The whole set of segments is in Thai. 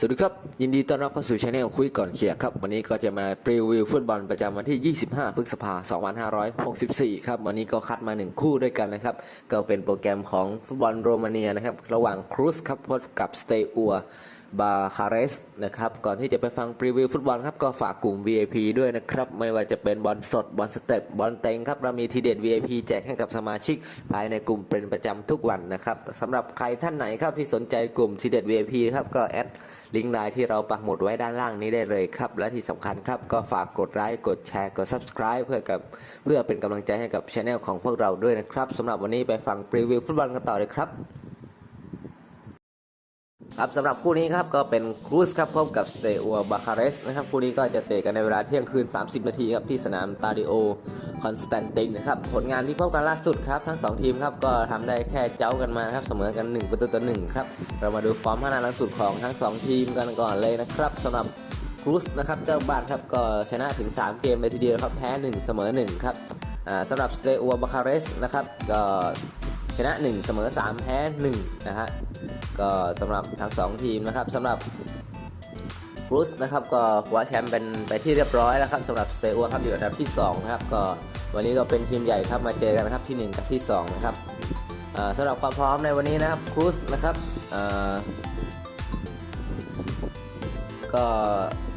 สวัสดีครับ ยินดีต้อนรับเข้าสู่ช anel คุยก่อนเขียครับ วันนี้ก็จะมารีวิวฟุตบอลประจำวันที่ 25 พฤษภาคม 2564 ครับ วันนี้ก็คัดมา 1 คู่ด้วยกันนะครับ ก็เป็นโปรแกรมของฟุตบอลโรมาเนียนะครับ ระหว่างครูสครับพบกับสเตอัว บาคาเรสนะครับก่อนที่จะไปฟังพรีวิวฟุตบอลครับก็ฝากกลุ่ม VIP ด้วยนะครับ ไม่ว่าจะเป็นบอลสดบอลสเต็ปบอลเต็งครับเรามีทีเด็ด VIP แจกให้กับสมาชิก ภายในกลุ่มเป็นประจำทุกวันนะครับสำหรับใครท่านไหนครับที่สนใจกลุ่มทีเด็ด VIP ครับก็แอดลิงก์ไลน์ที่เราปักหมุดไว้ด้านล่างนี้ได้เลยครับ และที่สำคัญครับก็ฝากกดไลค์กดแชร์กด subscribe เพื่อกับเพื่อเป็นกำลังใจให้กับช anel ของพวกเราด้วยนะครับสำหรับวันนี้ไปฟังพรีวิวฟุตบอลกันต่อเลยครับ ครับสำหรับคู่นี้ครับก็เป็นครูสครับพบกับสเตอัวบาคาเรสนะครับคู่นี้ก็จะเตะกันในเวลาเที่ยงคืน 30 นาทีครับที่สนามตาดิโอคอนสแตนตินนะครับผลงานที่พบกันล่าสุดครับทั้ง 2 ทีมครับก็ทำได้แค่เจ้ากันมาครับเสมอกัน 1 ประตูต่อ1ครับเรามาดูฟอร์มพัฒนาล่าสุดของทั้ง 2 ทีมกันก่อนเลยนะครับสำหรับครูสนะครับเจ้าบ้านครับก็ชนะถึง 3 เกมเลยทีเดียวครับแพ้ 1 เสมอ1ครับอ่าสำหรับสเตอัวบาคาเรสนะครับก็ ชนะ 1 เสมอ 3 แพ้1นะฮะก็สำหรับทั้งสองทีมนะครับสำหรับบรูซนะครับก็คว้าแชมป์เป็นไปที่เรียบร้อยแล้วครับสำหรับเซอัวครับอยู่อันดับที่2นะครับก็วันนี้ก็เป็นทีมใหญ่ครับมาเจอกันนะครับที่ 1 กับที่2นะครับสำหรับความพร้อมในวันนี้นะครับครูซนะครับก็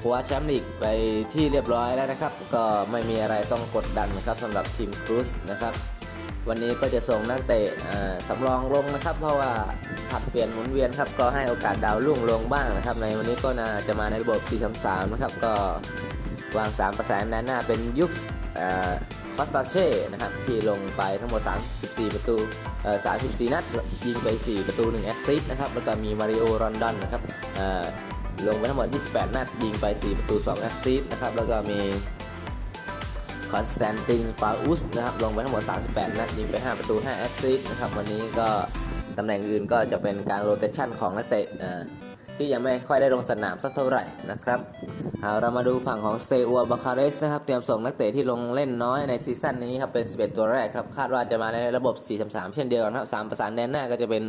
คว้าแชมป์ลีกไปที่เรียบร้อยแล้วนะครับ ก็ไม่มีอะไรต้องกดดันนะครับสำหรับทีมครูซนะครับ วันนี้ก็จะส่งนักเตะสำรองลงนะครับ เพราะว่าผัดเปลี่ยนหมุนเวียนครับก็ให้โอกาสดาวรุ่งลงบ้างนะครับ ในวันนี้ก็น่าจะมาในระบบ 4-3-3 นะครับ ก็วาง 3 ประสานด้านหน้าเป็นยุคคอสตาเช่นะครับที่ลงไปทั้งหมด 34 ประตู 34 นัด ยิงไป 4 ประตู 1 แอสซิสต์นะครับ แล้วก็มีมาริโอรอนดอนนะครับลงไปทั้งหมด 28 นัด ยิงไป 4 ประตู 2 แอสซิสต์นะครับ แล้วก็มี คอนสแตนตินฟาอุสนะครับลงไปทั้งหมด 38 นัดยิงไป 5 ประตู 5 แอสซิสต์นะครับ วันนี้ก็ตำแหน่งอื่นก็จะเป็นการโรเตชันของนักเตะอ่า ที่ยังไม่ค่อยได้ลงสนามสักเท่าไหร่นะครับเอาเรามาดูฝั่งของเตอัวบาคาเรสนะครับเตรียมส่งนักเตะที่ลงเล่นน้อยในซีซั่นนี้ครับเป็น 11 ตัวแรกครับคาดว่าจะมาในระบบ 4-3-3เช่นเดียวกันครับ3ประสานแดนหน้าก็จะเป็น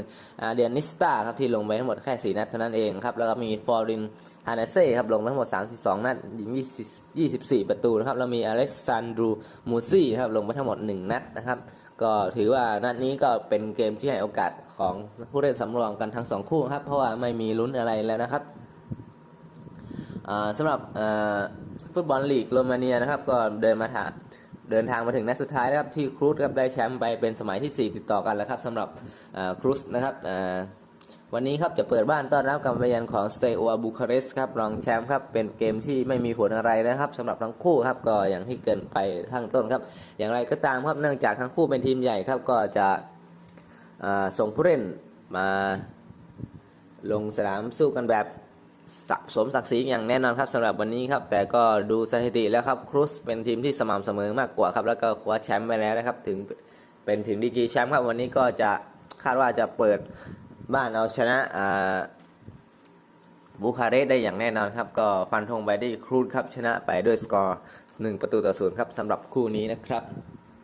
เดียนิสตาครับที่ลงไปทั้งหมดแค่ 4 นัดเท่านั้นเองครับแล้วก็มีฟอร์ดินฮานาเซ่ครับลงไปทั้งหมด 32 นัดยิง20 24 ประตูนะครับแล้วมีอเล็กซานดรูมูซี่ครับลงไปทั้งหมด 1 นัดนะครับก็ถือว่านัดนี้ก็เป็นเกมที่ให้โอกาสของผู้เล่นสำรองกันทั้งสองคู่ครับ เพราะว่าไม่มีลุ้นอะไรแล้วนะครับสำหรับฟุตบอลลีกโรมาเนียนะครับ ก็เดินมาถาเดินทางมาถึงนัดสุดท้ายนะครับที่ครูสครับได้แชมป์ไปเป็นสมัยที่ 4 ติดต่อกันแล้วครับสำหรับครูสนะครับ วันนี้ครับจะเปิดบ้านต้อนรับการมาเยือนของสเตอัวบูคาเรสครับรองแชมป์ครับเป็นเกมที่ไม่มีผลอะไรนะครับสำหรับทั้งคู่ครับก็อย่างที่เกินไปข้างต้นครับ อย่างไรก็ตามครับเนื่องจากทั้งคู่เป็นทีมใหญ่ครับก็จะส่งผู้เล่นมาลงสนามสู้กันแบบสะสมศักดิ์ศรีอย่างแน่นอนครับสำหรับวันนี้ครับ แต่ก็ดูสถิติแล้วครับครูสเป็นทีมที่สม่ำเสมอมากกว่าครับ แล้วก็คว้าแชมป์ไปแล้วนะครับ ถึงเป็นถึงดีกรีแชมป์ครับวันนี้ก็จะคาดว่าจะเปิด บ้านเอาชนะบูคาเรสได้อย่างแน่นอนครับ ก็ฟันธงไปได้ครูดครับชนะไปด้วยสกอร์ 1 ประตูต่อศูนย์ครับสำหรับคู่นี้นะครับ